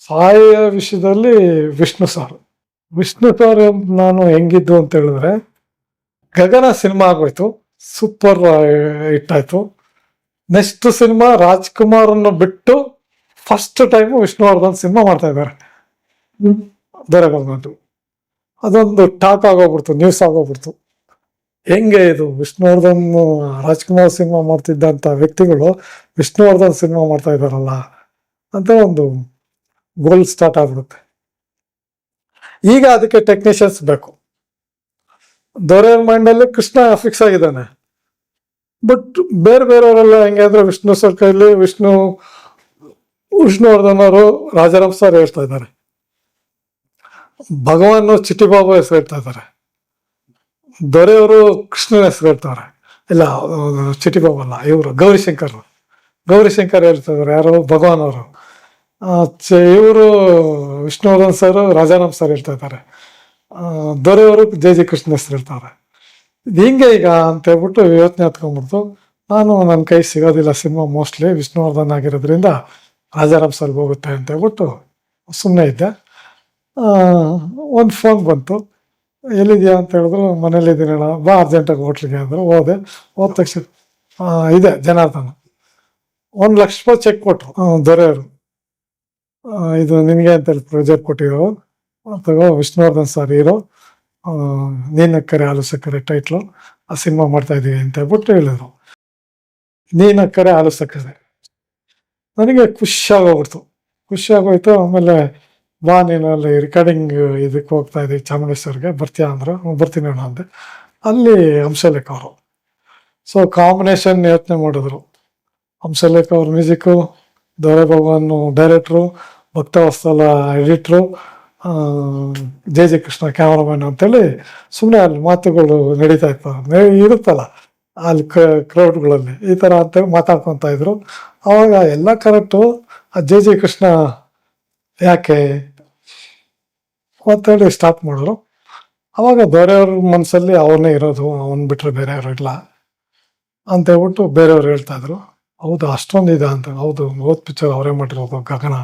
ಸಹಾಯ ವಿಷಯದಲ್ಲಿ Vishnu sir. Vishnu sir ನಾನು ಹೆಂಗಿದ್ದು ಅಂತ ಹೇಳಿದ್ರೆ, ಗಗನ ಸಿನಿಮಾ ಆಗೋಯ್ತು ಸೂಪರ್ ಹಿಟ್ ಆಯ್ತು ನೆಕ್ಸ್ಟ್ ಸಿನಿಮಾ ರಾಜ್ಕುಮಾರನ್ನು ಬಿಟ್ಟು ಫಸ್ಟ್ ಟೈಮ್ ವಿಷ್ಣುವರ್ಧನ್ ಸಿನಿಮಾ ಮಾಡ್ತಾ ಇದ್ದಾರೆ. ಬಂದ್ಬಿಟ್ಟು ಅದೊಂದು ಟಾಕ್ ಆಗೋಗ್ಬಿಡ್ತು ನ್ಯೂಸ್ ಆಗೋಗ್ಬಿಡ್ತು. ಹೆಂಗೆ ಇದು ವಿಷ್ಣುವರ್ಧನ್ ರಾಜ್ಕುಮಾರ್ ಸಿನಿಮಾ ಮಾಡ್ತಿದ್ದಂಥ ವ್ಯಕ್ತಿಗಳು ವಿಷ್ಣುವರ್ಧನ್ ಸಿನಿಮಾ ಮಾಡ್ತಾ ಇದ್ದಾರಲ್ಲ ಅಂತ ಒಂದು ಗೋಲ್ ಸ್ಟಾರ್ಟ್ ಆಗ್ಬಿಡುತ್ತೆ. ಈಗ ಅದಕ್ಕೆ ಟೆಕ್ನಿಷಿಯನ್ಸ್ ಬೇಕು. ದೊರೆ ಮೈಂಡಲ್ಲಿ ಕೃಷ್ಣ ಫಿಕ್ಸ್ ಆಗಿದ್ದಾನೆ. ಬಟ್ ಬೇರೆ ಬೇರೆಯವರೆಲ್ಲ ಹೆಂಗೆ ಅಂದ್ರೆ ವಿಷ್ಣು ಸರ್ ವಿಷ್ಣು, ವಿಷ್ಣುವರ್ಧನ್ ಅವರು ರಾಜಾರಾಮ್ ಸರ್ ಹೇಳ್ತಾ ಇದ್ದಾರೆ. ಭಗವಾನ್ ಚಿಟ್ಟಿ ಬಾಬು ಹೆಸರು ಹೇಳ್ತಾ ಇದ್ದಾರೆ. ದೊರೆಯವರು ಕೃಷ್ಣನ ಹೆಸರು ಹೇಳ್ತಾರೆ. ಇಲ್ಲ, ಚಿಟ್ಟಿ ಬಾಬು ಅಲ್ಲ, ಇವರು ಗೌರಿಶಂಕರ್. ಗೌರಿಶಂಕರ್ ಹೇಳ್ತಾ ಇದ್ದಾರೆ, ಯಾರು? ಭಗವಾನ್ ಅವರು. ಇವರು ವಿಷ್ಣುವರ್ಧನ್ ಸರ್, ರಾಜಾರಾಮ್ ಸರ್ ಹೇಳ್ತಾ ಇದ್ದಾರೆ. ದೊರೆಯವರು ಜೆ ಜಿ ಕೃಷ್ಣ ಹೆಸರು ಹೇಳ್ತಾರೆ. ಇದು ಹಿಂಗೆ ಈಗ ಅಂತ ಹೇಳ್ಬಿಟ್ಟು ಯೋಚನೆ ಹತ್ಕೊಂಡ್ಬಿಡ್ತು. ನಾನು ನನ್ನ ಕೈ ಸಿಗೋದಿಲ್ಲ ಸಿನಿಮಾ ಮೋಸ್ಟ್ಲಿ, ವಿಷ್ಣುವರ್ಧನ್ ಆಗಿರೋದ್ರಿಂದ ರಾಜಾರಾಮ್ ಸರ್ ಹೋಗುತ್ತೆ ಅಂತ ಹೇಳ್ಬಿಟ್ಟು ಸುಮ್ಮನೆ ಇದ್ದೆ. ಒಂದು ಫೋನ್ ಬಂತು. ಎಲ್ಲಿದೆಯಾ ಅಂತ ಹೇಳಿದ್ರು ಮನೇಲಿದ್ದೀನಿ ಅಣ್ಣ, ಬಾ ಅರ್ಜೆಂಟಾಗಿ ಹೋಟ್ಲಿಗೆ ಅಂದರು. ಹೋದೆ. ಹೋದ ತಕ್ಷಣ ಇದೆ, ಜನಾರ್ದನ. ಒಂದು ಲಕ್ಷ ರೂಪಾಯಿ ಚೆಕ್ ಕೊಟ್ಟರು ದೊರೆಯವರು. ಇದು ನಿನಗೆ ಅಂತ ಹೇಳಿ ಪ್ರೊಜೆಕ್ಟ್ ಕೊಟ್ಟಿರೋ. ತಗೋ, ವಿಷ್ಣುವರ್ಧನ್ ಸರ್ ಹೀರೋ. ನೀನು ಕರೆ ಆಲೋಚಕರೆ ಟೈಟ್ಲು ಆ ಸಿನಿಮಾ ಮಾಡ್ತಾ ಇದ್ದೀವಿ ಅಂತ ಹೇಳ್ಬಿಟ್ಟು ಹೇಳಿದ್ರು. ನೀನು ಕರೆ ಆಲೋಚಕರೆ ನನಗೆ ಖುಷಿಯಾಗೋಗ್ಬಿಡ್ತು. ಖುಷಿಯಾಗೋಯ್ತು. ಆಮೇಲೆ ಬಾ, ನೀನು ಅಲ್ಲಿ ರೆಕಾರ್ಡಿಂಗ್ ಇದಕ್ಕೆ ಹೋಗ್ತಾ ಇದ್ದೀವಿ ಚಾಮುಂಡೇಶ್ವರಿಗೆ ಬರ್ತೀಯಾ ಅಂದ್ರೆ. ಬರ್ತೀನಿ ಅಣ್ಣ ಅಂದೆ. ಅಲ್ಲಿ ಹಂಸಲೇಖ ಅವರು. ಸೊ ಕಾಂಬಿನೇಷನ್ ಯೋಚನೆ ಮಾಡಿದ್ರು. ಹಂಸಲೇಖ ಅವ್ರ music Bhagwan director Bhaktavatsala editor J J Krishna cameraman ಅಂತೇಳಿ ಸುಮ್ಮನೆ ಅಲ್ಲಿ ಮಾತುಗಳು ನಡೀತಾ ಇತ್ತು. ಇರುತ್ತಲ್ಲ, ಅಲ್ಲಿ ಕ್ರೌಡ್ಗಳಲ್ಲಿ ಈ ಥರ ಅಂತೇಳಿ ಮಾತಾಡ್ಕೊತಾ ಇದ್ರು. ಅವಾಗ ಎಲ್ಲ ಕರೆಕ್ಟು, ಆ ಜೆ ಜೆ ಕೃಷ್ಣ ಯಾಕೆ ಅಂತೇಳಿ ಸ್ಟಾಪ್ ಮಾಡಿದ್ರು. ಅವಾಗ ಬೇರೆಯವ್ರ ಮನಸ್ಸಲ್ಲಿ ಅವನೇ ಇರೋದು, ಅವನ್ ಬಿಟ್ಟರೆ ಬೇರೆ ಯಾರು ಇಲ್ಲ ಅಂತ ಹೇಳ್ಬಿಟ್ಟು ಬೇರೆಯವ್ರು ಹೇಳ್ತಾ ಇದ್ರು. ಹೌದು, ಅಷ್ಟೊಂದು ಇದೆ ಅಂತ. ಹೌದು ಓದ್ ಪಿಕ್ಚರ್ ಅವರೇ ಮಾಡಿರೋದು, ಗಗನ.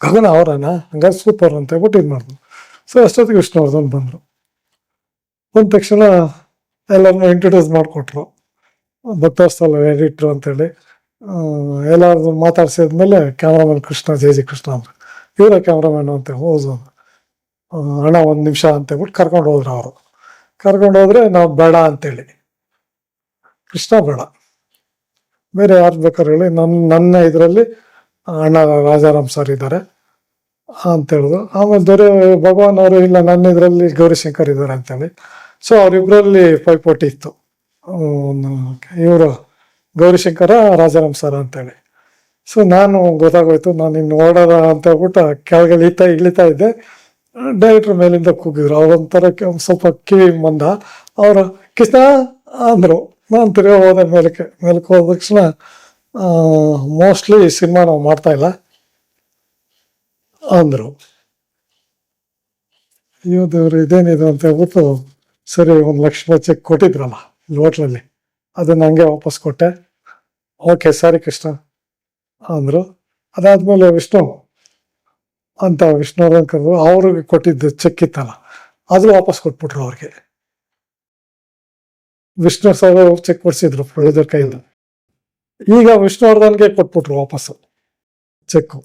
ಗಗನ ಅವರನ್ನ ಹಂಗಾರೆ ಸೂಪರ್ ಅಂತ ಹೇಳ್ಬಿಟ್ಟು ಇದು ಮಾಡಿದ್ರು. ಸೊ ಅಷ್ಟೊತ್ತಿಗೆ ವಿಷ್ಣುವರ್ಧನ್ ಬಂದರು. ಬಂದ ತಕ್ಷಣ ಎಲ್ಲರನ್ನೂ ಇಂಟ್ರೊಡ್ಯೂಸ್ ಮಾಡಿಕೊಟ್ರು. ಭಕ್ತಾಸ್ತಲ ಎಡಿಟ್ರು ಅಂತೇಳಿ. ಎಲ್ಲರದು ಮಾತಾಡಿಸಿದ್ಮೇಲೆ cameraman Krishna, J G Krishna ಅಂತ ಇವರ ಕ್ಯಾಮ್ರಾಮನ್ ಅಂತ ಹೌದು ಅಣ್ಣ ಒಂದು ನಿಮಿಷ ಅಂತ ಹೇಳ್ಬಿಟ್ಟು ಕರ್ಕೊಂಡು ಹೋದ್ರು ಅವರು. ಕರ್ಕೊಂಡು ಹೋದ್ರೆ ನಾವು ಬೇಡ ಅಂತೇಳಿ. ಕೃಷ್ಣ ಬೇಡ. ಬೇರೆ ಯಾರು ಬೇಕಾದ್ರೆ ಹೇಳಿ ನನ್ನ ನನ್ನ ಇದರಲ್ಲಿ ಅಣ್ಣ ರಾಜಾರಾಮ್ ಸರ್ ಇದ್ದಾರೆ ಅಂತ ಹೇಳಿದ್ರು. ಆಮೇಲೆ ದೊರೆ ಭಗವಾನ್ ಅವರು ಇಲ್ಲ, ನನ್ನ ಇದರಲ್ಲಿ ಗೌರಿಶಂಕರ್ ಇದ್ದಾರೆ ಅಂತೇಳಿ ಸೊ ಅವರಿಬ್ಬರಲ್ಲಿ ಪೈಪೋಟಿ ಇತ್ತು. ಇವರು ಗೌರಿಶಂಕರ, ರಾಜಾರಾಮ್ ಸರ್ ಅಂತೇಳಿ ಸೊ ನಾನು ಗೊತ್ತಾಗೋಯ್ತು, ನಾನು ಇನ್ನು ಓಡೋದ ಅಂತ ಹೇಳ್ಬಿಟ್ಟು ಕೆಳಗೆ ಇಳಿತಾ ಇಳಿತಾ ಇದ್ದೆ. ಡೈರೆಕ್ಟ್ರ್ ಮೇಲಿಂದ ಕೂಗಿದ್ರು. ಅವ್ರೊಂಥರ ಸ್ವಲ್ಪ ಕಿವಿ ಮಂದ. ಅವರು, ಕೃಷ್ಣ ಅಂದರು. ನಾನು ತಿರ್ಗಾ ಹೋದೆ ಮೇಲಕ್ಕೆ ಮೇಲಕ್ಕೆ ಹೋದ ತಕ್ಷಣ ಮೋಸ್ಟ್ಲಿ ಸಿನಿಮಾ ನಾವು ಮಾಡ್ತಾ ಇಲ್ಲ. ಅಂದರು. ಅಯ್ಯೋ ದೇವ್ರು, ಇದೇನಿದು ಅಂತ ಹೇಳ್ಬಿಟ್ಟು ಸರಿ, ಒಂದು ಲಕ್ಷ ರೂಪಾಯಿ ಚೆಕ್ ಕೊಟ್ಟಿದ್ರಲ್ಲ, ಇಲ್ಲಿ ಹೋಟ್ಲಲ್ಲಿ. ಅದನ್ನು ಹಂಗೆ ವಾಪಸ್ ಕೊಟ್ಟೆ. ಓಕೆ, ಸರಿ ಕೃಷ್ಣ, ಅಂದರು. ಅದಾದಮೇಲೆ ವಿಷ್ಣು, ಅಂತ ವಿಷ್ಣುವರ್ಧನ್ ಕರೆದು ಅವ್ರಿಗೆ ಕೊಟ್ಟಿದ್ದು ಚೆಕ್ ಇತ್ತಲ್ಲ, ಅದು ವಾಪಸ್ ಕೊಟ್ಬಿಟ್ರು ಅವ್ರಿಗೆ. ವಿಷ್ಣು ಸರ್ ಚೆಕ್ ಕೊಡ್ಸಿದ್ರು ಪ್ರೊಡ್ಯೂಸರ್ ಕೈಯಿಂದ. ಈಗ ವಿಷ್ಣುವರ್ಧನ್ಗೆ ಕೊಟ್ಬಿಟ್ರು ವಾಪಸ್ಸು. ಚೆಕ್ಕು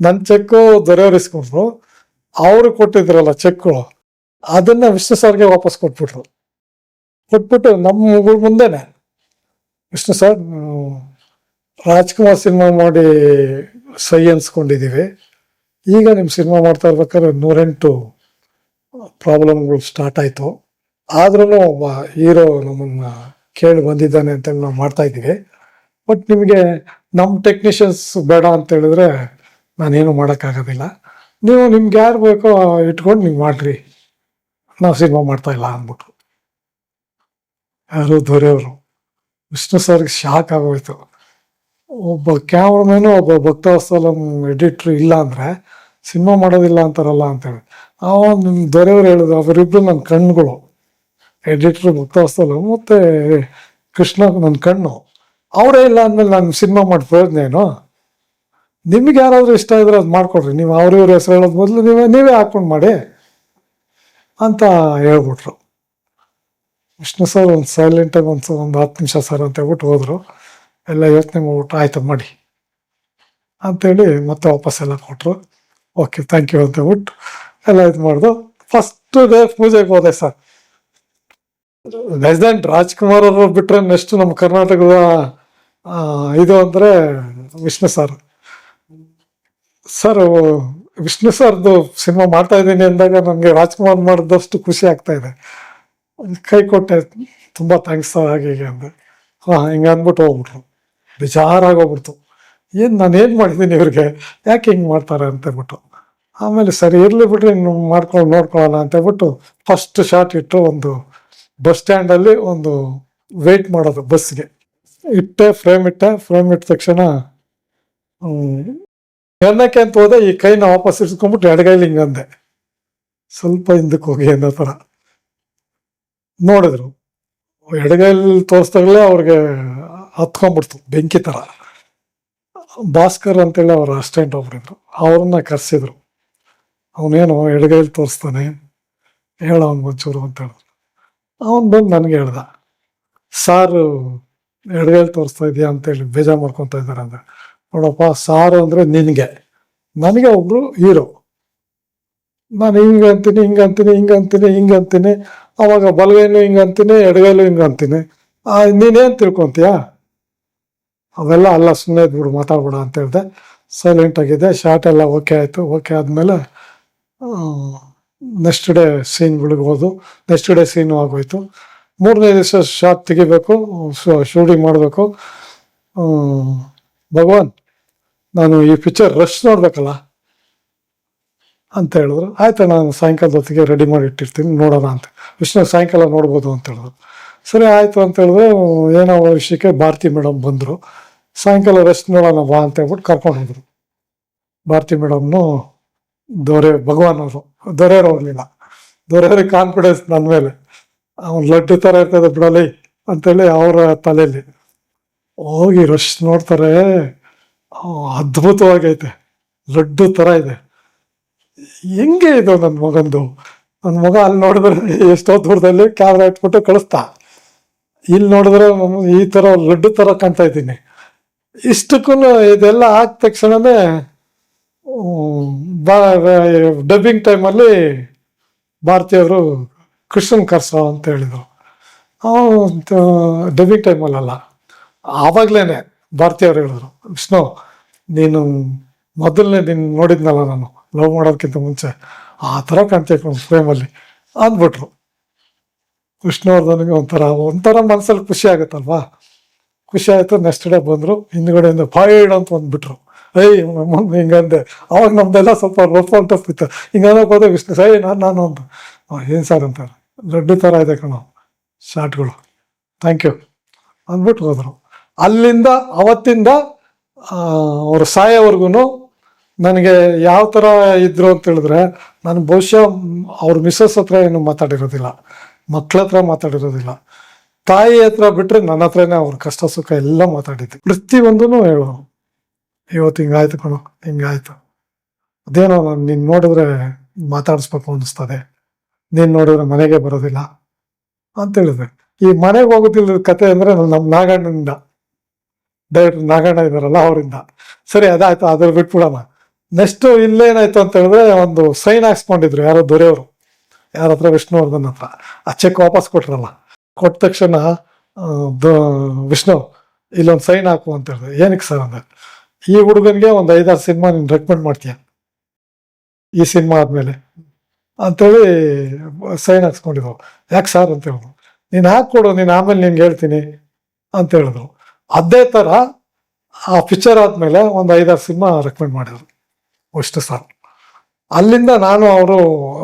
ನನ್ನ ಚೆಕ್ಕು ದೊರೆಯವ್ರು ಇಸ್ಕೊಂಡ್ರು. ಅವ್ರು ಕೊಟ್ಟಿದ್ರಲ್ಲ ಚೆಕ್ಗಳು ಅದನ್ನ ವಿಷ್ಣು ಸರ್ಗೆ ವಾಪಸ್ ಕೊಟ್ಬಿಟ್ರು. ಕೊಟ್ಬಿಟ್ಟು ನಮ್ಮ ಮುಂದೆನೆ ವಿಷ್ಣು ಸರ್ ರಾಜ್ಕುಮಾರ್ ಸಿನಿಮಾ ಮಾಡಿ ಸೈ ಅನ್ಸ್ಕೊಂಡಿದ್ದೀವಿ ಈಗ ನಿಮ್ಮ ಸಿನಿಮಾ ಮಾಡ್ತಾ ಇರ್ಬೇಕಾದ್ರೆ ನೂರೆಂಟು ಪ್ರಾಬ್ಲಮ್ಗಳು ಸ್ಟಾರ್ಟ್ ಆಯಿತು. ಆದ್ರೂ ಒಬ್ಬ ಹೀರೋ ನಮ್ಮನ್ನ ಕೇಳಿ ಬಂದಿದ್ದಾನೆ ಅಂತ ನಾವು ಮಾಡ್ತಾ ಇದ್ದೀವಿ. ಬಟ್ ನಿಮಗೆ ನಮ್ಮ ಟೆಕ್ನಿಷಿಯನ್ಸ್ ಬೇಡ ಅಂತ ಹೇಳಿದ್ರೆ ನಾನೇನು ಮಾಡೋಕ್ಕಾಗೋದಿಲ್ಲ. ನೀವು ನಿಮ್ಗೆ ಯಾರು ಬೇಕೋ ಇಟ್ಕೊಂಡು ನೀವು ಮಾಡ್ರಿ. ನಾವು ಸಿನಿಮಾ ಮಾಡ್ತಾ ಇಲ್ಲ ಅಂದ್ಬಿಟ್ರು ಯಾರು ದೊರೆಯವರು. ವಿಷ್ಣು ಸರ್ಗೆ ಶಾಕ್ ಆಗೋಯ್ತು. ಒಬ್ಬ ಕ್ಯಾಮ್ರಾಮೇನು ಒಬ್ಬ ಭಕ್ತವತ್ಸಲಂ ಎಡಿಟ್ರು ಇಲ್ಲ ಅಂದರೆ ಸಿನಿಮಾ ಮಾಡೋದಿಲ್ಲ ಅಂತಾರಲ್ಲ ಅಂತೇಳಿ. ಅವ ನಿಮ್ಮ ದೊರೆಯವ್ರು ಹೇಳಿದ್ರು, ಅವರಿಬ್ರು ನನ್ನ ಕಣ್ಣುಗಳು. ಎಡಿಟ್ರು ಭಕ್ತವತ್ಸಲಂ ಮತ್ತು ಕೃಷ್ಣ ನನ್ನ ಕಣ್ಣು. ಅವರೇ ಇಲ್ಲ ಅಂದಮೇಲೆ ನಾನು ಸಿನಿಮಾ ಮಾಡಿ ಪ್ರಯೋಜನ ಏನು? ನಿಮ್ಗೆ ಯಾರಾದರೂ ಇಷ್ಟ ಇದ್ರೆ ಅದು ಮಾಡ್ಕೊಡ್ರಿ. ನೀವು ಅವ್ರ ಇವ್ರ ಹೆಸರು ಹೇಳೋದು ಮೊದಲು ನೀವೇ ನೀವೇ ಹಾಕ್ಕೊಂಡು ಮಾಡಿ ಅಂತ ಹೇಳ್ಬಿಟ್ರು. ವಿಷ್ಣು ಸರ್ ಒಂದು ಸೈಲೆಂಟಾಗಿ ಒಂದು ಒಂದು ಹತ್ತು ನಿಮಿಷ ಸರ್ ಅಂತ ಹೇಳ್ಬಿಟ್ಟು ಹೋದರು. ಎಲ್ಲ ಯೋಚನೆ ಮಾಡ್ಬಿಟ್ಟು ಆಯ್ತು ಮಾಡಿ ಅಂತೇಳಿ ಮತ್ತೆ ವಾಪಸ್ ಎಲ್ಲ ಕೊಟ್ಟರು ಓಕೆ ಥ್ಯಾಂಕ್ ಯು ಅಂತ ಹೇಳ್ಬಿಟ್ಟು ಎಲ್ಲ ಇದು ಮಾಡಿದು. ಫಸ್ಟ್ ಡೇ ಪೂಜೆಗೆ ಹೋದೆ ಸರ್. ರೆಸಿಡೆಂಟ್ ರಾಜ್ಕುಮಾರ್ ಅವರು ಬಿಟ್ರೆ ನೆಕ್ಸ್ಟ್ ನಮ್ಮ ಕರ್ನಾಟಕದ ಇದು ಅಂದರೆ ವಿಷ್ಣು ಸರ್ ಸರ್ ವಿಷ್ಣು ಸರ್ದು ಸಿನಿಮಾ ಮಾಡ್ತಾ ಇದ್ದೀನಿ ಅಂದಾಗ ನನಗೆ ರಾಜ್ಕುಮಾರ್ ಮಾಡಿದಷ್ಟು ಖುಷಿ ಆಗ್ತಾ ಇದೆ. ಕೈ ಕೊಟ್ಟೆ, ತುಂಬ ಥ್ಯಾಂಕ್ಸ್ ಸರ್ ಹಾಗೆ ಹೀಗೆ ಅಂದೆ. ಹಾಂ, ಹಿಂಗೆ ಅಂದ್ಬಿಟ್ಟು ಹೋಗ್ಬಿಟ್ರು. ಬೇಜಾರಾಗೋಗ್ಬಿಡ್ತು ಏನು ನಾನು ಏನು ಮಾಡಿದ್ದೀನಿ ಇವ್ರಿಗೆ? ಯಾಕೆ ಹಿಂಗೆ ಮಾಡ್ತಾರೆ ಅಂತೇಳ್ಬಿಟ್ಟು ಆಮೇಲೆ ಸರಿ ಇರಲಿ ಇನ್ನು ಮಾಡ್ಕೊಂಡು ನೋಡ್ಕೊಳ್ಳೋಣ ಅಂತೇಳ್ಬಿಟ್ಟು ಫಸ್ಟ್ ಶಾಟ್ ಇಟ್ಟು ಒಂದು ಬಸ್ ಸ್ಟ್ಯಾಂಡಲ್ಲಿ ಒಂದು ವೇಟ್ ಮಾಡೋದು ಬಸ್ಗೆ ಇಟ್ಟೆ ಫ್ರೇಮ್ ಇಟ್ಟೆ ಫ್ರೇಮ್ ಇಟ್ಟ ತಕ್ಷಣ ಎನ್ನಕ್ಕೆ ಅಂತ ಹೋದೆ, ಈ ಕೈನ ವಾಪಸ್ ಇಡ್ಸ್ಕೊಂಡ್ಬಿಟ್ಟು ಎಡಗೈಲಿ ಹಿಂಗೆ ಅಂದೆ. ಸ್ವಲ್ಪ ಹಿಂದಕ್ಕೆ ಹೋಗಿ ಅನ್ನೋ ಥರ. ನೋಡಿದ್ರು. ಎಡಗೈಲಿ ತೋರಿಸ್ದಾಗಲೇ ಅವ್ರಿಗೆ ಹತ್ಕೊಂಡ್ಬಿಡ್ತು, ಬೆಂಕಿ ಥರ. ಭಾಸ್ಕರ್ ಅಂತೇಳಿ ಅವ್ರ ಅಸ್ಟೆಂಟ್ ಒಬ್ರಿದ್ರು ಅವ್ರನ್ನ ಕರೆಸಿದ್ರು. ಅವನೇನು ಎಡಗೈಲಿ ತೋರಿಸ್ತಾನೆ, ಹೇಳ ಅವ್ನು ಒಂಚೂರು ಅಂತ ಹೇಳಿದ್ರು. ಅವನು ಬಂದು ನನಗೆ ಹೇಳ್ದ, ಸಾರು, ಎಡಗೈಲಿ ತೋರಿಸ್ತಾ ಇದೆಯಾ? ಅಂತೇಳಿ ಬೇಜಾರು ಮಾಡ್ಕೊತಾ ಇದ್ದಾರೆ ಅಂದ್ರೆ, ನೋಡಪ್ಪ, ಸಾರು ಅಂದರೆ ನಿನಗೆ. ನನಗೆ ಒಬ್ಬರು ಹೀರೋ. ನಾನು ಹಿಂಗೆ ಅಂತೀನಿ ಹಿಂಗೆ ಅಂತೀನಿ ಹಿಂಗೆ ಅಂತೀನಿ ಹಿಂಗೆ ಅಂತೀನಿ. ಅವಾಗ ಬಲಗೈನು ಹಿಂಗೆ ಅಂತೀನಿ, ಎಡಗೈಲು ಹಿಂಗೆ ಅಂತೀನಿ. ನೀನೇನ್ ತಿಳ್ಕೊಂತೀಯ? ಅವೆಲ್ಲ ಅಲ್ಲ ಸುಮ್ಮನೆ ಇದ್ಬಿಡು, ಮಾತಾಡ್ಬಿಡ ಅಂತ ಹೇಳಿದೆ. ಸೈಲೆಂಟ್ ಆಗಿದೆ ಶಾರ್ಟ್ ಎಲ್ಲ ಓಕೆ ಆಯಿತು. ಓಕೆ ಆದಮೇಲೆ ನೆಕ್ಸ್ಟ್ ಡೇ ಸೀನ್ ಬಿಡ್ಬೋದು ನೆಕ್ಸ್ಟ್ ಡೇ ಸೀನು ಆಗೋಯ್ತು. ಮೂರನೇ ದಿವಸ ಶಾರ್ಟ್ ತೆಗಿಬೇಕು. ಶೂಟಿಂಗ್ ಮಾಡಬೇಕು. ಭಗವಾನ್, ನಾನು ಈ ಪಿಕ್ಚರ್ ರಶ್ ನೋಡ್ಬೇಕಲ್ಲ? ಅಂತ ಹೇಳಿದ್ರು. ಆಯ್ತು, ನಾನು ಸಾಯಂಕಾಲದ ಹೊತ್ತಿಗೆ ರೆಡಿ ಮಾಡಿ ಇಟ್ಟಿರ್ತೀನಿ. ನೋಡೋಣ ಅಂತ. ವಿಷ್ಣು ಸಾಯಂಕಾಲ ನೋಡ್ಬೋದು ಅಂತ ಹೇಳಿದ್ರು. ಸರಿ, ಆಯಿತು ಅಂತ ಹೇಳಿದ್ರೆ. ಏನೋ ವಿಷಯಕ್ಕೆ ಭಾರತಿ ಮೇಡಮ್ ಬಂದರು. ಸಾಯಂಕಾಲ ರೆಸ್ಟ್ ನೋಡೋಣ ಬಾ ಅಂತ ಹೇಳ್ಬಿಟ್ಟು ಕರ್ಕೊಂಡು ಹೋದ್ರು. ಭಾರತಿ ಮೇಡಮ್ನು ದೊರೆ, ಭಗವಾನ್ ಅವರು. ದೊರೆಯವ್ರು ಹೋಗ್ಲಿಲ್ಲ ದೊರೆಯವ್ರಿಗೆ ಕಾನ್ಫಿಡೆನ್ಸ್ ನನ್ನ ಮೇಲೆ. ಅವ್ನು ಲಡ್ಡು ಥರ ಇರ್ತದೆ ಬಿಡಲಿ ಅಂತೇಳಿ ಅವರ ತಲೆಯಲ್ಲಿ. ಹೋಗಿ ರಶ್ ನೋಡ್ತಾರೆ. ಅದ್ಭುತವಾಗೈತೆ ಲಡ್ಡು ಥರ ಇದೆ. ಹೆಂಗೆ ಇದು ನನ್ನ ಮಗಂದು? ನನ್ನ ಮಗ ಅಲ್ಲಿ ನೋಡಿದ್ರೆ ಎಷ್ಟೋ ದೂರದಲ್ಲಿ ಕ್ಯಾಮ್ರಾ ಇಟ್ಬಿಟ್ಟು ಕಳಿಸ್ತಾ. ಇಲ್ಲಿ ನೋಡಿದ್ರೆ ಈ ಥರ ಲಡ್ಡು ಥರ ಕಾಣ್ತಾ ಇದ್ದೀನಿ. ಇಷ್ಟಕ್ಕೂ ಇದೆಲ್ಲ ಆದ ತಕ್ಷಣನೇ ಬಾ ಡಬ್ಬಿಂಗ್ ಟೈಮಲ್ಲಿ ಭಾರತೀಯವರು ಕೃಷ್ಣನ್ ಕರ್ಸೋ ಅಂತ ಹೇಳಿದರು. ಡಬ್ಬಿಂಗ್ ಟೈಮಲ್ಲಲ್ಲ ಆವಾಗಲೇ ಭಾರತೀಯವ್ರು ಹೇಳಿದ್ರು, ವಿಷ್ಣು, ನೀನು ಮೊದಲನೇ ನೀನು ನೋಡಿದ್ನಲ್ಲ ನಾನು ಲವ್ ಮಾಡೋದಕ್ಕಿಂತ ಮುಂಚೆ, ಆ ಥರ ಕಾಣ್ತೀಯ ಫ್ರೇಮಲ್ಲಿ ಅಂದ್ಬಿಟ್ರು. ವಿಷ್ಣುವರ್ಧನ್ಗೆ ಒಂಥರ ಒಂಥರ ಮನಸ್ಸಲ್ಲಿ ಖುಷಿ ಆಗುತ್ತಲ್ವಾ? ಖುಷಿ ಆಯಿತು ನೆಕ್ಸ್ಟ್ ಡೇ ಬಂದರು, ಹಿಂದ್ಗಡೆಯಿಂದ ಫೈಡ್ ಅಂತ ಬಂದ್ಬಿಟ್ರು. ಏಯ್, ಮಮ್ಮ, ಹಿಂಗಂದೆ. ಅವಾಗ ನಮ್ದೆಲ್ಲ ಸ್ವಲ್ಪ ರಫ್ ಅಂತ ಇತ್ತು ಹಿಂಗೆ ಅನ್ನೋಕೆ ಹೋದೆ ವಿಷ್ಣು. ಸೈ ನಾನು ನಾನು ಅಂತ ಏನು ಸರ್ ಅಂತಾರೆ ಲಡ್ಡು ಥರ ಇದೆ ಕಣೋ ಶಾರ್ಟ್ಗಳು ಥ್ಯಾಂಕ್ ಯು ಅಂದ್ಬಿಟ್ಟು ಹೋದರು. ಅಲ್ಲಿಂದ, ಅವತ್ತಿಂದ ಅವರು ಸಾಯೋವರೆಗೂ ನನಗೆ ಯಾವ ಥರ ಇದ್ರು ಅಂತ ಹೇಳಿದ್ರೆ, ನಾನು ಬಹುಶಃ ಅವ್ರ ಮಿಸ್ಸಸ್ ಹತ್ರ ಏನು ಮಾತಾಡಿರೋದಿಲ್ಲ. ಮಕ್ಳ ಹತ್ರ ಮಾತಾಡಿರೋದಿಲ್ಲ. ತಾಯಿ ಹತ್ರ ಬಿಟ್ಟರೆ ನನ್ನ ಹತ್ರನೇ ಅವ್ರ ಕಷ್ಟ ಸುಖ ಎಲ್ಲ ಮಾತಾಡಿದ್ದೆ. ಪ್ರತಿಯೊಂದೂ ಹೇಳು ಇವತ್ತು ಹಿಂಗಾಯ್ತು ಕಣೋ, ಹಿಂಗಾಯ್ತು. ಅದೇನೋ ನಾನು ನೀನು ನೋಡಿದ್ರೆ ಮಾತಾಡಿಸ್ಬೇಕು ಅನಿಸ್ತದೆ. ನೀನು ನೋಡಿದ್ರೆ ಮನೆಗೆ ಬರೋದಿಲ್ಲ ಅಂತ ಹೇಳಿದೆ. ಈ ಮನೆಗೆ ಹೋಗೋದಿಲ್ಲ ಕತೆ ಅಂದರೆ ನಮ್ಮ ನಾಗಣ್ಣನಿಂದ. ಡೈರೆಕ್ಟರ್ ನಾಗಣ್ಣ ಇದಾರಲ್ಲ ಅವರಿಂದ. ಸರಿ, ಅದಾಯ್ತು ಅದ್ರ ಬಿಟ್ಬಿಡೋಣ. ನೆಕ್ಸ್ಟು ಇಲ್ಲೇನಾಯ್ತು ಅಂತ ಹೇಳಿದ್ರೆ ಒಂದು ಸೈನ್ ಹಾಕ್ಸ್ಕೊಂಡಿದ್ರು ಯಾರೋ ದೊರೆಯವರು. ಯಾರ ಹತ್ರ ವಿಷ್ಣುವರ್ಧನ್ ಹತ್ರ. ಆ ಚೆಕ್ ವಾಪಸ್ ಕೊಟ್ರಲ್ಲ. ಕೊಟ್ಟ ತಕ್ಷಣ ವಿಷ್ಣು, ಇಲ್ಲೊಂದು ಸೈನ್ ಹಾಕು ಅಂತ ಹೇಳಿದೆ. ಏನಕ್ಕೆ ಸರ್ ಅಂದ್ರೆ ಈ ಹುಡುಗನಿಗೆ ಒಂದು ಐದಾರು ಸಿನಿಮಾ ನೀನು ರೆಕಮೆಂಡ್ ಮಾಡ್ತೀಯ? ಈ ಸಿನಿಮಾ ಆದ್ಮೇಲೆ. ಅಂತೇಳಿ ಸೈನ್ ಹಾಕ್ಸ್ಕೊಂಡಿದ್ರು. ಯಾಕೆ ಸರ್ ಅಂತ ಹೇಳಿದ್ರು. ನೀನು ಹಾಕ್ಕೊಡು ನೀನು ಆಮೇಲೆ ನಿನ್ಗೆ ಹೇಳ್ತೀನಿ ಅಂತ ಹೇಳಿದ್ರು. ಅದೇ ಥರ ಆ ಪಿಕ್ಚರ್ ಆದಮೇಲೆ ಒಂದು ಐದಾರು ಸಿನಿಮಾ ರೆಕಮೆಂಡ್ ಮಾಡಿದ್ರು. ಅಷ್ಟು ಸರ್. ಅಲ್ಲಿಂದ ನಾನು ಅವರು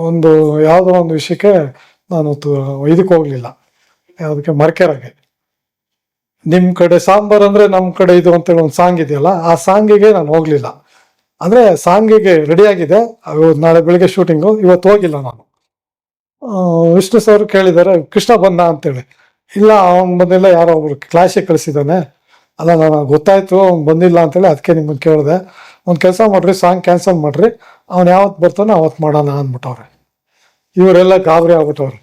ಒಂದು ಯಾವುದೋ ಒಂದು ವಿಷಯಕ್ಕೆ ನಾನು ಇದಕ್ಕೆ ಹೋಗಲಿಲ್ಲ. ಯಾವುದಕ್ಕೆ ಮರ್ಕೆರಾಗೆ ನಿಮ್ಮ ಕಡೆ ಸಾಂಬಾರ್ ಅಂದರೆ ನಮ್ಮ ಕಡೆ ಇದು ಅಂತೇಳಿ ಒಂದು ಸಾಂಗ್ ಇದೆಯಲ್ಲ, ಆ ಸಾಂಗಿಗೆ ನಾನು ಹೋಗಲಿಲ್ಲ. ಅಂದರೆ ಸಾಂಗಿಗೆ ರೆಡಿಯಾಗಿದೆ ನಾಳೆ ಬೆಳಿಗ್ಗೆ ಶೂಟಿಂಗು ಇವತ್ತು ಹೋಗಿಲ್ಲ ನಾನು. ವಿಷ್ಣು ಸರ್ ಕೇಳಿದ್ದಾರೆ, ಕೃಷ್ಣ ಬಂದ ಅಂತೇಳಿ. ಇಲ್ಲ, ಅವನು ಬಂದಿಲ್ಲ, ಯಾರೋ ಒಬ್ರು ಕ್ಲಾಸಿಗೆ ಕಳಿಸಿದ್ದಾನೆ. ಅಲ್ಲ, ನಾನು ಗೊತ್ತಾಯ್ತು, ಅವ್ನು ಬಂದಿಲ್ಲ ಅಂತೇಳಿ ಅದಕ್ಕೆ ನಿಮ್ಮನ್ನು ಕೇಳಿದೆ. ಒಂದು ಕೆಲಸ ಮಾಡ್ರಿ, ಸಾಂಗ್ ಕ್ಯಾನ್ಸಲ್ ಮಾಡ್ರಿ. ಅವ್ನು ಯಾವತ್ತು ಬರ್ತಾನೋ ಅವತ್ತು ಮಾಡೋಣ ಅಂದ್ಬಿಟ್ಟವ್ರೆ. ಇವರೆಲ್ಲ ಗಾಬರಿ ಆಗ್ಬಿಟ್ಟವ್ರೆ.